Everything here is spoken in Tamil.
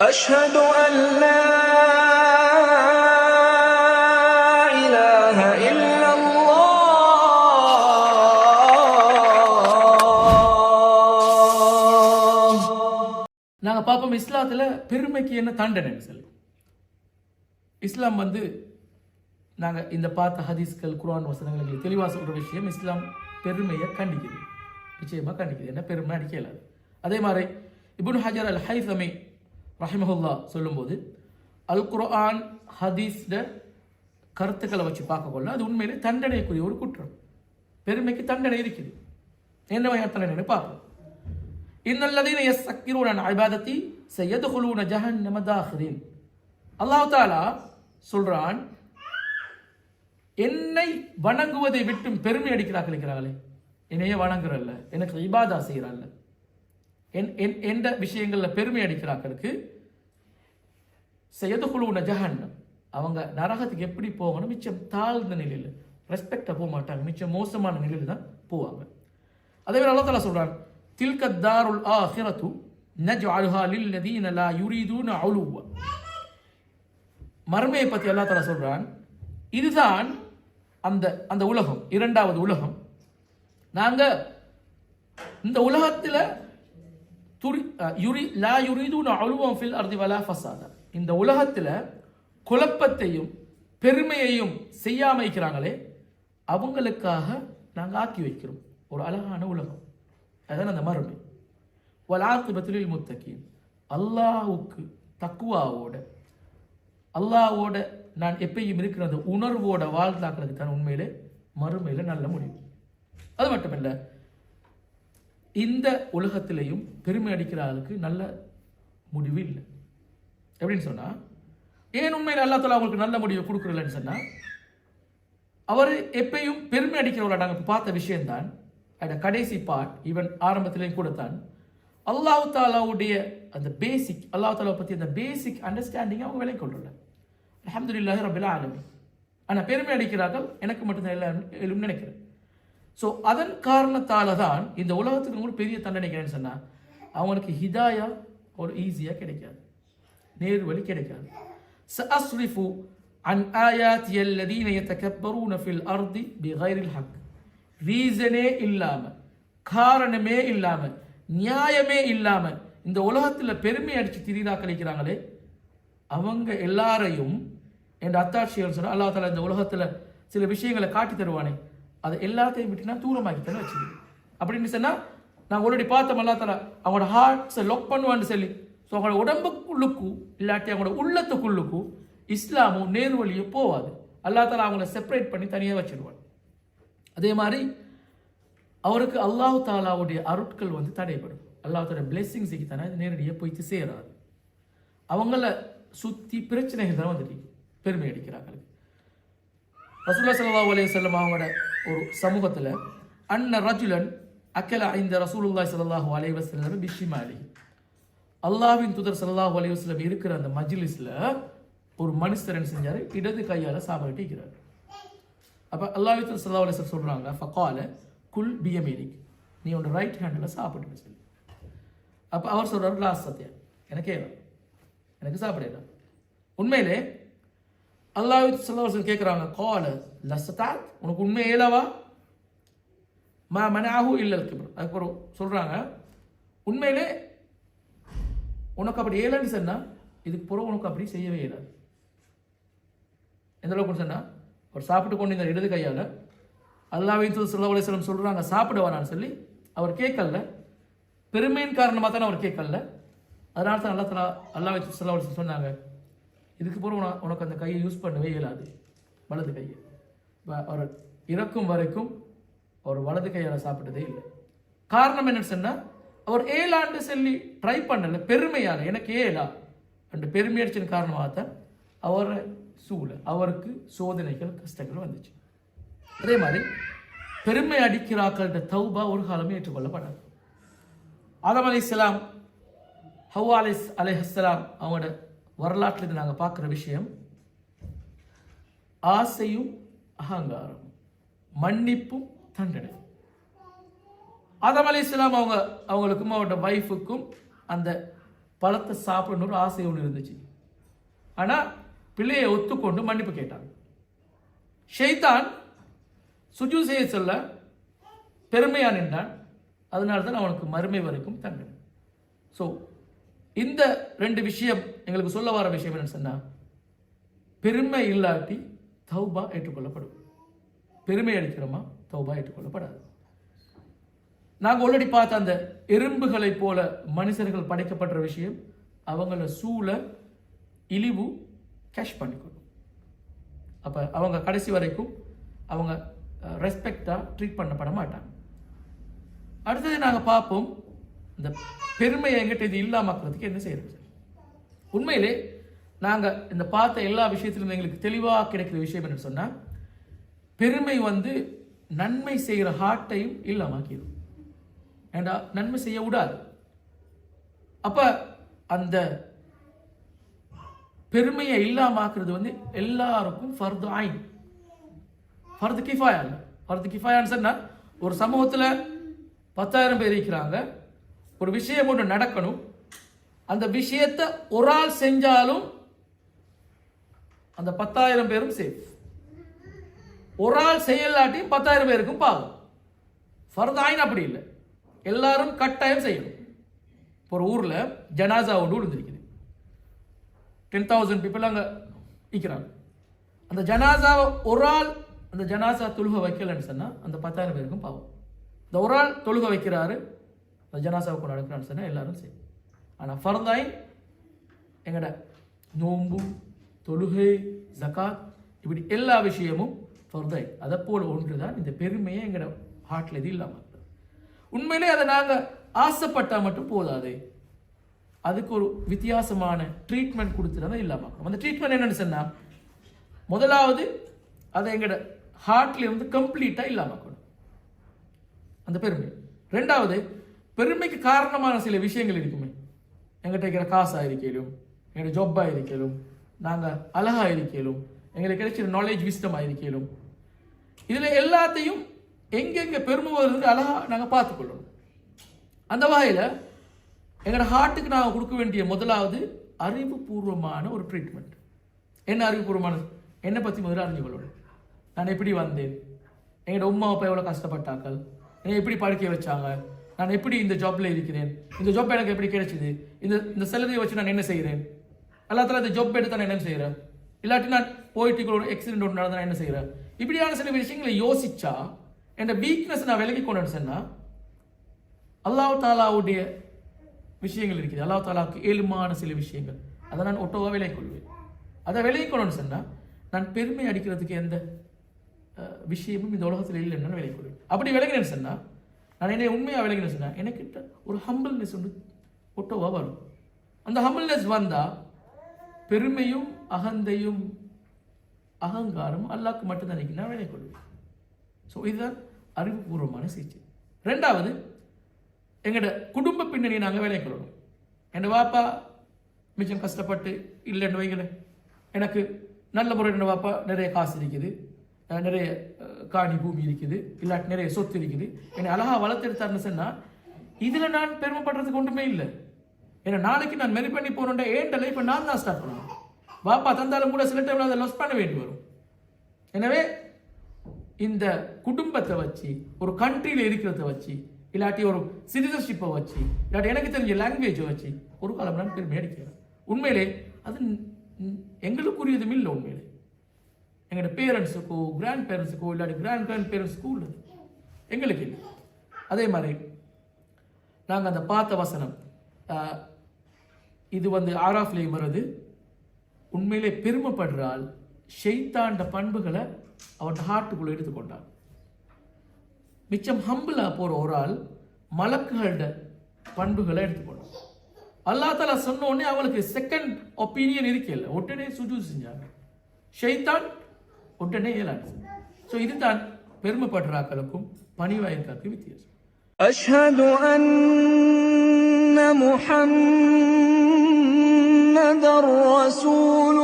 أشهد أن لا إله إلا الله நாங்கள் பார்ப்போம் இஸ்லாத்தில் பெருமைக்கு என்ன தண்டனைன்னு சொல்லி இஸ்லாம் வந்து நாங்கள் இந்த பார்த்த ஹதீஸ்கள் குர்ஆன் வசனங்கள் எங்களுக்கு தெளிவாக சொல்கிற விஷயம் இஸ்லாம் பெருமையை கண்டிக்குது நிச்சயமாக கண்டிக்குது என்ன பெருமை அடிக்க இயலாது அதே மாதிரி இப்னு ஹஜர் அல் ஹைசமி ரஹிமஹுல்லா சொல்லும்போது அல் குர்ஆன் ஹதீஸ்ட கருத்துக்களை வச்சு பார்க்கக்கொள்ள அது உண்மையிலே தண்டனைக்குரிய ஒரு குற்றம். பெருமைக்கு தண்டனை இருக்குது. என்ன வகையான தண்டனை பார்ப்போம். இன்னல்லதீன யஸ்தக்கிரூன அன் இபாதத்தி சயதுகுலூன ஜஹன்னம தாஹிரின். அல்லாஹ் தாலா சொல்றான் என்னை வணங்குவதை விட்டும் பெருமை அடிக்கிறார்கள் இருக்கிறார்களே என்னையே வணங்குறல்ல. எனக்கு இபாதா செய்கிறாள்ல என் என் எந்த விஷயங்களில் பெருமை அடிக்கிறார்களுக்கு செய்யதுகுழுன ஜஹன்னம். அவங்க நரகத்துக்கு எப்படி போகணும்? மிச்சம் தாழ்ந்த நிலையில் ரெஸ்பெக்டாக போக மாட்டாங்க. மிச்சம் மோசமான நிலையில் தான் போவாங்க. அதே மாதிரி அல்லா தாலா சொல்றான் தில்க தாருல் நஜ் நஜ்அலுஹா லில்லதீன லா யுரீதுன உலுவ மர்மையை பற்றி அல்லா தலா சொல்றான் இதுதான் அந்த அந்த உலகம் இரண்டாவது உலகம். நாங்க இந்த உலகத்துல துரி யுரி லா யுரீதுன உலுவம் ஃபில் அர்தி வலா ஃபசாதா. இந்த உலகத்தில் குழப்பத்தையும் பெருமையையும் செய்யாம இருக்கிறாங்களே அவங்களுக்காக நாங்கள் ஆக்கி வைக்கிறோம். ஒரு அழகான உலகம். அதான் அந்த மறுமை. வலாக்குபத்திலில் முத்தகீன். அல்லாஹுக்கு தக்குவாவோட அல்லாவோட நான் எப்பயும் இருக்கிற அந்த உணர்வோட வாழ்ந்தாக்கிறது தான் உண்மையிலே மறுமையில் நல்ல முடிவு. அது மட்டுமல்ல இந்த உலகத்திலையும் பெருமை அடிக்கிற ஆளுக்கு நல்ல முடிவு இல்லை. எப்படின்னு சொன்னால் ஏன் உண்மையில் அல்லா தலா அவங்களுக்கு நல்ல முடிவை கொடுக்குறலன்னு சொன்னால் அவர் எப்பயும் பெருமை அடிக்கிறவரை நாங்கள் பார்த்த விஷயம்தான். அந்த கடைசி பார்ட் ஈவன் ஆரம்பத்திலையும் கொடுத்தான். அல்லாஹு தாலாவுடைய அந்த பேசிக் அல்லாஹ் தாலாவை பற்றி அந்த பேசிக் அண்டர்ஸ்டாண்டிங் அவங்க விலை கொள்றல அலமதுல்லாஹி ரபில் ஆலமி ஆனால் பெருமை அடிக்கிறார்கள் எனக்கு மட்டும்தான் எல்லாம் எல்லாம் நினைக்கிறேன். ஸோ அதன் காரணத்தால் தான் இந்த உலகத்துக்கு கூட பெரிய தண்டனைக்கிறேன்னு சொன்னால் அவங்களுக்கு ஹிதாயா ஒரு ஈஸியாக கிடைக்காது. நேர் வழி கிடைக்காது. சஅஸ்ரிஃபு அன் ஆயாத்தி அல்லதீன யதகப்பரூன ஃபில் அர்தி பிகைரில் ஹக். ரீசனே இல்லாமல் காரணமே இல்லாமல் நியாயமே இல்லாமல் இந்த உலகத்தில் பெருமை அடிச்சு திரிதா கழிக்கிறாங்களே அவங்க எல்லாரையும் என் அத்தாட்சிகள் சொன்னால் அல்லா தலா இந்த உலகத்தில் சில விஷயங்களை காட்டி தருவானே. அதை எல்லாத்தையும் விட்டுனா தூரமாக்கி தானே வச்சுக்கிறேன் அப்படின்னு சொன்னால் நான் ஆல்ரெடி பார்த்தோம் அல்லா தலா அவங்களோட ஹார்ட்ஸை லொக் பண்ணுவான்னு சொல்லி ஸோ அவங்களோட உடம்புக்குள்ளுக்கும் இல்லாட்டி அவங்களோட உள்ளத்துக்குள்ளுக்கும் இஸ்லாமும் நேர்வழியும் போவாது. அல்லா தாலா அவங்கள செப்பரேட் பண்ணி தனியாக வச்சிருவான். அதே மாதிரி அவருக்கு அல்லாஹ் தாலாவுடைய அருட்கள் வந்து தடைப்படும் அல்லாஹோட பிளெஸ்ஸிங்ஸுக்கு தானே நேரடியாக போயிட்டு சேராது. அவங்கள சுற்றி பிரச்சனைகள் தான் வந்துட்டு பெருமை அடிக்கிறாங்க ரசூல்லா சல்லா அலே செல்லம் அவங்களோட ஒரு சமூகத்தில் அன்ன ரஜுலன் அக்கல இந்த ரசூலுல்லாய் சல்லாஹூ அலைஹி வஸல்லம் பிஷிமாலி அல்லாஹ்வின் தூதர் சல்லாஹ் அலைஹி இருக்கிற அந்த மஜ்லிஸில் ஒரு மனுஷர் என்ன செஞ்சார்? இடது கையால் சாப்பிட்டிருக்கிறார் இருக்கிறார். அப்போ தூதர் ஸல்லல்லாஹு அலைஹி சொல்கிறாங்க சொல்றாங்க ஃபகால குல் பியமேனிக். நீ உன்னோட ரைட் ஹேண்டில் சாப்பிட்டு சொல்லி. அப்போ அவர் சொல்கிறார் லாஸ்ட் சத்தியம் எனக்கே எனக்கு சாப்பிடலாம் உண்மையிலே அல்லாஹ் சொல்லவர்கள் கேட்குறாங்க கால லசதாத் உனக்கு உண்மை ஏலவா? மா மனாஹு இல்லை அதுக்கப்புறம் சொல்கிறாங்க உண்மையிலே உனக்கு அப்படி ஏலன்னு சொன்னால் இதுக்கு புறம் உனக்கு அப்படி செய்யவே இயலாது. எந்த அளவுக்கு சொன்னால் அவர் சாப்பிட்டு கொண்டு இந்த இடது கையால் அல்லாவின் சொல்லா அலிஸ்லம் சொல்கிறாங்க சாப்பிட சொல்லி அவர் கேட்கல. பெருமையின் காரணமாக தானே அவர் கேட்கல. அதனால தான் அல்லா தலா அல்லாவை சொல்லா அலிஸ்லம் சொன்னாங்க இதுக்கு பிறகு உனக்கு அந்த கையை யூஸ் பண்ணவே இயலாது வலது கையை. இப்போ அவர் இறக்கும் வரைக்கும் அவர் வலது கையால் சாப்பிட்டதே இல்லை. காரணம் என்னன்னு சொன்னால் அவர் ஏழாண்டு சொல்லி ட்ரை பண்ணல பெருமையால எனக்கு ஏலா அந்த பெருமையடிச்சின் காரணமாக தான் அவர் சூழல் அவருக்கு சோதனைகள் கஷ்டங்கள் வந்துச்சு. அதே மாதிரி பெருமை அடிக்கிறாக்கள்கிட்ட தௌபா ஒரு காலமே ஏற்றுக்கொள்ளப்படாது. ஆதம் அலி இஸ்லாம் ஹவ்வா அலி அலைஹஸ்லாம் அவங்களோட வரலாற்றில் நாங்கள் பார்க்குற விஷயம் ஆசையும் அகங்காரம் மன்னிப்பும் தண்டனை. ஆதம் அலி இஸ்லாம் அவங்க அவங்களுக்கும் அவரோட ஒய்ஃபுக்கும் அந்த பழத்தை சாப்பிடணும்னு ஒரு ஆசை ஒன்று இருந்துச்சு. ஆனால் பிள்ளையை ஒத்துக்கொண்டு மன்னிப்பு கேட்டாங்க. ஷைத்தான் சுஜு செய்ய சொல்ல பெருமையாக நின்றான். அதனால தான் அவனுக்கு மறுமை வரைக்கும் தண்டனை ஸோ இந்த ரெண்டு விஷயம் எங்களுக்கு சொல்ல வர விஷயம் என்னன்னு சொன்னால் பெருமை இல்லாட்டி தௌபா ஏற்றுக்கொள்ளப்படும். பெருமை அடிக்கிறோமா தௌபா ஏற்றுக்கொள்ளப்படாது. நாங்கள் ஆல்ரெடி பார்த்த அந்த எறும்புகளைப் போல மனுஷர்கள் படைக்கப்படுற விஷயம் அவங்கள சூழ இழிவு கேஷ் பண்ணிக்கணும். அப்போ அவங்க கடைசி வரைக்கும் அவங்க ரெஸ்பெக்டாக ட்ரீட் பண்ணப்பட மாட்டாங்க. அடுத்தது நாங்கள் பார்ப்போம் இந்த பெருமையை எங்கிட்ட இது இல்லாமக்கிறதுக்கு என்ன செய்யறது? உண்மையிலே நாங்கள் இந்த பார்த்த எல்லா விஷயத்திலும் எங்களுக்கு தெளிவாக கிடைக்கிற விஷயம் என்னன்னு சொன்னால் பெருமை வந்து நன்மை செய்கிற ஹார்ட்டையும் இல்லாமாக்கிடும் ஏண்டா நன்மை செய்ய விடாது? அப்ப அந்த பெருமையை இல்லாமாக்குறது வந்து எல்லாருக்கும் ஃபர்து ஆயின். ஃபர்து கிஃபாயா? இல்லை ஃபர்து கிஃபாயான்னு சொன்னால் ஒரு சமூகத்தில் பத்தாயிரம் பேர் இருக்கிறாங்க. ஒரு விஷயம் ஒன்று நடக்கணும். அந்த விஷயத்தை ஒரு ஆள் செஞ்சாலும் அந்த பத்தாயிரம் பேரும் சேஃப் ஒரு ஆள் செய்யலாட்டியும் பத்தாயிரம் பேருக்கும் பாவம். ஃபர்தாயின் அப்படி இல்லை. எல்லாரும் கட்டாயம் செய்யணும். இப்போ ஒரு ஊரில் ஜனாசா ஒன்று விழுந்திருக்குது. டென் தௌசண்ட் பீப்புள் அங்கே நிற்கிறாங்க அந்த ஜனாசாவை ஒரு ஆள் அந்த ஜனாசா தொழுக வைக்கலன்னு சொன்னால் அந்த பத்தாயிரம் பேருக்கும் பாவம். இந்த ஒரு ஆள் தொழுக வைக்கிறாரு அந்த ஜனாசாவுக்கு நடக்கிறான்னு சொன்னால் எல்லாரும் செய்யும் ஆனால் ஃபர்தாய் எங்கட? நோன்பு தொழுகை ஜகாத் இப்படி எல்லா விஷயமும் ஃபர்தாய் அதை போல் ஒன்று தான் இந்த பெருமையை எங்கட ஹார்ட்ல இது இல்லாமல் உண்மையிலே அதை நாங்கள் ஆசைப்பட்டால் மட்டும் போதாது. அதுக்கு ஒரு வித்தியாசமான ட்ரீட்மெண்ட் கொடுத்துருந்தா இல்லாமல் அந்த ட்ரீட்மெண்ட் என்னன்னு சொன்னா முதலாவது அதை எங்கட ஹார்ட்ல வந்து கம்ப்ளீட்டாக இல்லாமக்கணும் அந்த பெருமை. ரெண்டாவது பெருமைக்கு காரணமான சில விஷயங்கள் இருக்குமே. எங்கிட்ட இருக்கிற காசாக இருக்கலும் எங்களோட ஜொப்பாக இருக்கலும் நாங்கள் அழகாக இருக்கலும் எங்களுக்கு கிடைச்சிற நாலேஜ் விஸ்டமாக இருக்கலும் இதில் எல்லாத்தையும் எங்கெங்கே பெருமை வருதுன்னு அழகாக நாங்கள் பார்த்துக்கொள்ளணும். அந்த வகையில் எங்களோட ஹார்ட்டுக்கு நாங்கள் கொடுக்க வேண்டிய முதலாவது அறிவுபூர்வமான ஒரு ட்ரீட்மெண்ட் என்ன அறிவுபூர்வமானது என்னை பற்றி முதல்ல அறிஞ்சு கொள்ளணும். நான் எப்படி வந்தேன்? எங்களோட உமா அப்பா எவ்வளோ கஷ்டப்பட்டாக்கள் என்னை எப்படி படிக்க வச்சாங்க? நான் எப்படி இந்த ஜாப்பில் இருக்கிறேன்? இந்த ஜாப் எனக்கு எப்படி கிடைச்சிது? இந்த இந்த சேலரியை வச்சு நான் என்ன செய்கிறேன் எல்லாத்துல இந்த ஜாப் எடுத்து நான் என்ன செய்கிறேன் இல்லாட்டி நான் போயிட்டு ஒரு ஆக்சிடென்ட் ஒன்று நடந்தால் நான் என்ன செய்கிறேன் இப்படியான சில விஷயங்களை யோசிச்சா என் வீக்னஸ் நான் விலகி கொண்டு சொன்னால் அல்லாஹ் தாலாவுடைய விஷயங்கள் இருக்குது. அல்லாஹ் தாலாவுக்கு ஏழுமான சில விஷயங்கள். அதை நான் ஒட்டோவாக விலை கொள்வேன். அதை விலை கொள்ளணும்னு சொன்னால் நான் பெருமை அடிக்கிறதுக்கு எந்த விஷயமும் இந்த உலகத்தில் இல்லைன்னு நான் விலை கொள்வேன். அப்படி விலகினேன்னு சொன்னால் நான் என்ன உண்மையாக விலகினேன்னு சொன்னால் எனக்கிட்ட ஒரு ஹம்பிள்னஸ் ஒன்று ஒட்டோவாக வரும். அந்த ஹம்பிள்னஸ் வந்தால் பெருமையும் அகந்தையும் அகங்காரம் அல்லாக்கு மட்டும்தான் இருக்கு. நான் விலை கொள்வேன். ஸோ இதுதான் அறிவுபூர்வமான சிகிச்சை. ரெண்டாவது எங்களோட குடும்ப பின்னணியை நாங்கள் வேலையை கொள்ளணும் என் வாப்பா மிச்சம் கஷ்டப்பட்டு இல்லைன்னு வைங்களேன். எனக்கு நல்ல முறையில் என்ன வாப்பா நிறைய காசு இருக்குது. நிறைய காணி பூமி இருக்குது. இல்லாட்டி நிறைய சொத்து இருக்குது. என்னை அழகா வளர்த்தெடுத்தாருன்னு சொன்னால் இதில் நான் பெருமைப்படுறதுக்கு ஒன்றுமே இல்லை. ஏன்னா நாளைக்கு நான் மெரி பண்ணி போகிறோன்ற ஏண்ட லைஃப்பை நான் தான் ஸ்டார்ட் பண்ணுவேன் வாப்பா தந்தாலும் கூட சில டைமில் அதை லஸ் பண்ண வேண்டி வரும். எனவே இந்த குடும்பத்தை வச்சு ஒரு கண்ட்ரியில் இருக்கிறத வச்சு இல்லாட்டி ஒரு சிட்டிசன்ஷிப்பை வச்சு இல்லாட்டி எனக்கு தெரிஞ்ச லாங்குவேஜை வச்சு ஒரு காலம் நான் பெருமை அடிக்கிறேன் உண்மையிலே அது எங்களுக்குரியதும் இல்லை உண்மையிலே. எங்களோட பேரண்ட்ஸுக்கோ கிராண்ட் பேரண்ட்ஸுக்கோ இல்லாட்டி கிராண்ட் கிராண்ட் பேரண்ட்ஸுக்கோ உள்ளது எங்களுக்கு இல்லை. அதே மாதிரி நாங்கள் அந்த பார்த்த வசனம் இது வந்து ஆராஃப்லேயும் வருது உண்மையிலே பெருமைப்படுறால் ஷெய்தாண்ட பண்புகளை அவன் ஹார்ட்டுக்குள்ள எடுத்துக்கொண்டான் மிச்சம் ஹம்பிளா போற ஒரு ஆள் மலக்குகளோட பண்புகளை எடுத்துக்கொண்டான் அல்லாஹ் தாலா சொன்ன உடனே அவங்களுக்கு செகண்ட் ஒப்பீனியன் இருக்கல உடனே சுஜு செஞ்சாங்க ஷைத்தான் உடனே ஏலாடு ஸோ இதுதான் பெருமைப்படுறாக்களுக்கும் பணிவாயிருக்காக்கும் வித்தியாசம் أشهد أن محمد رسول